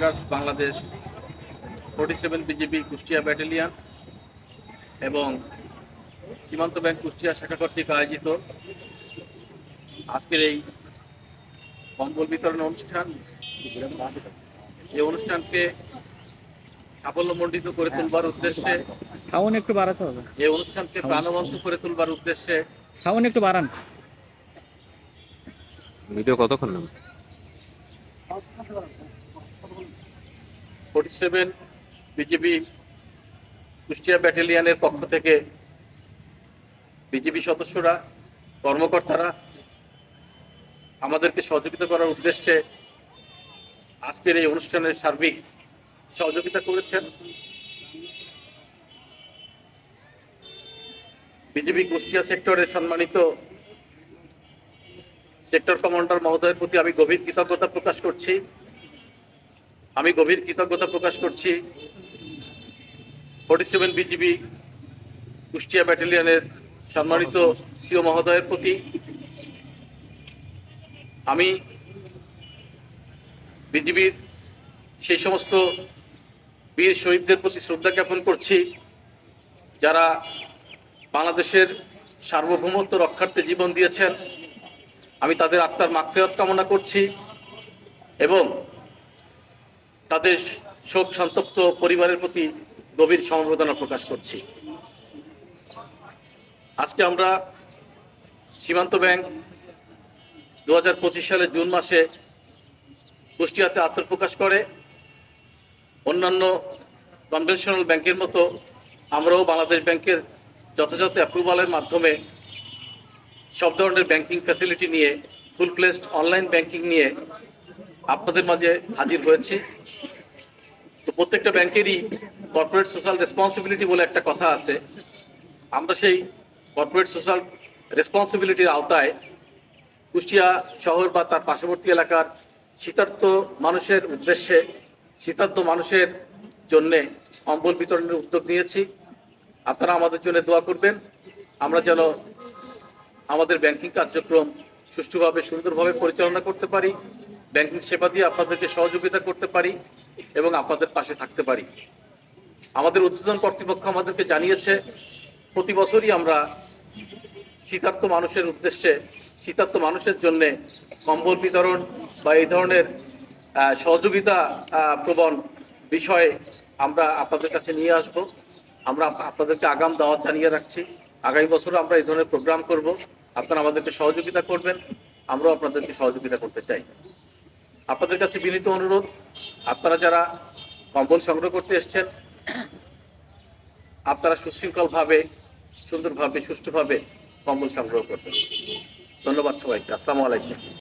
August Bangladesh forty seven BJP Kushtia battalion এবং সীমান্ত bank Kushtia শাখা কর্তৃক আয়োজিত আজকের এই কম্বল বিতরণ অনুষ্ঠান এই অনুষ্ঠানকে সাফল্যমণ্ডিত করে তুলবার উদ্দেশ্যে সাউন্ড একটু বাড়াতে হবে। এই অনুষ্ঠানকে প্রাণবন্ত করে তুলবার উদ্দেশ্যে সাউন্ড একটু বাড়ান। ভিডিও কতক্ষণ নেবে? ফোর্টি সেভেন বিজেপি কুষ্টিয়া ব্যাটালিয়ানের পক্ষ থেকে বিজেপি সদস্যরা, কর্মকর্তারা আমাদেরকে সহযোগিতা করার উদ্দেশ্যে আজকের এই অনুষ্ঠানের সার্বিক সহযোগিতা করেছেন। বিজেপি কুষ্টিয়া সেক্টরের সম্মানিত সেক্টর কমান্ডার মহোদয়ের প্রতি আমি গভীর কৃতজ্ঞতা প্রকাশ করছি। আমি গভীর কৃতজ্ঞতা প্রকাশ করছি ফোর্টি সেভেন বিজিবি কুষ্টিয়া ব্যাটালিয়নের সম্মানিত সিও মহোদয়ের প্রতি। আমি বিজিবির সেই সমস্ত বীর শহীদদের প্রতি শ্রদ্ধা জ্ঞাপন করছি, যারা বাংলাদেশের সার্বভৌমত্ব রক্ষার্থে জীবন দিয়েছেন। আমি তাদের আত্মার মাগফিরাত কামনা করছি এবং তাদের শোক সন্তপ্ত পরিবারের প্রতি গভীর সমবেদনা প্রকাশ করছি। আজকে আমরা সীমান্ত ব্যাংক দু হাজার সালের জুন মাসে কুষ্টিয়াতে আত্মপ্রকাশ করে। অন্যান্য কনভেনশনাল ব্যাংকের মতো আমরাও বাংলাদেশ ব্যাংকের যথাযথ অ্যাপ্রুভালের মাধ্যমে সব ধরনের ব্যাংকিং ফ্যাসিলিটি নিয়ে ফুল প্লেসড অনলাইন ব্যাংকিং নিয়ে আপনাদের মাঝে হাজির হয়েছি। তো প্রত্যেকটা ব্যাংকেরই কর্পোরেট সোশ্যাল রেসপন্সিবিলিটি বলে একটা কথা আছে। আমরা সেই কর্পোরেট সোশ্যাল রেসপন্সিবিলিটির আওতায় কুষ্টিয়া শহর বা তার পার্শ্ববর্তী এলাকার শীতার্থ মানুষের উদ্দেশ্যে, শীতার্থ মানুষের জন্যে কম্বল বিতরণের উদ্যোগ নিয়েছি। আপনারা আমাদের জন্য দোয়া করবেন। আমরা যেন আমাদের ব্যাংকিং কার্যক্রম সুষ্ঠুভাবে, সুন্দরভাবে পরিচালনা করতে পারি। ব্যাংকিং সেবা দিয়ে আপনাদেরকে সহযোগিতা করতে পারি এবং আপনাদের পাশে থাকতে পারি। আমাদের উদ্বোধন কর্তৃপক্ষ আমাদেরকে জানিয়েছে, প্রতি বছরই আমরা শীতার্থ মানুষের উদ্দেশ্যে, শীতার্থ মানুষের জন্য কম্বল বিতরণ বা এই ধরনের সহযোগিতা প্রবণ বিষয়ে আমরা আপনাদের কাছে নিয়ে আসব। আমরা আপনাদেরকে আগাম দাওয়াত জানিয়ে রাখছি। আগামী বছরও আমরা এই ধরনের প্রোগ্রাম করব। আপনারা আমাদেরকে সহযোগিতা করবেন। আমরাও আপনাদেরকে সহযোগিতা করতে চাই। আপনাদের কাছে বিনীত অনুরোধ, আপনারা যারা কম্বল সংগ্রহ করতে এসছেন, আপনারা সুশৃঙ্খলভাবে, সুন্দরভাবে, সুষ্ঠুভাবে কম্বল সংগ্রহ করবেন। ধন্যবাদ সবাইকে। আসসালামু আলাইকুম।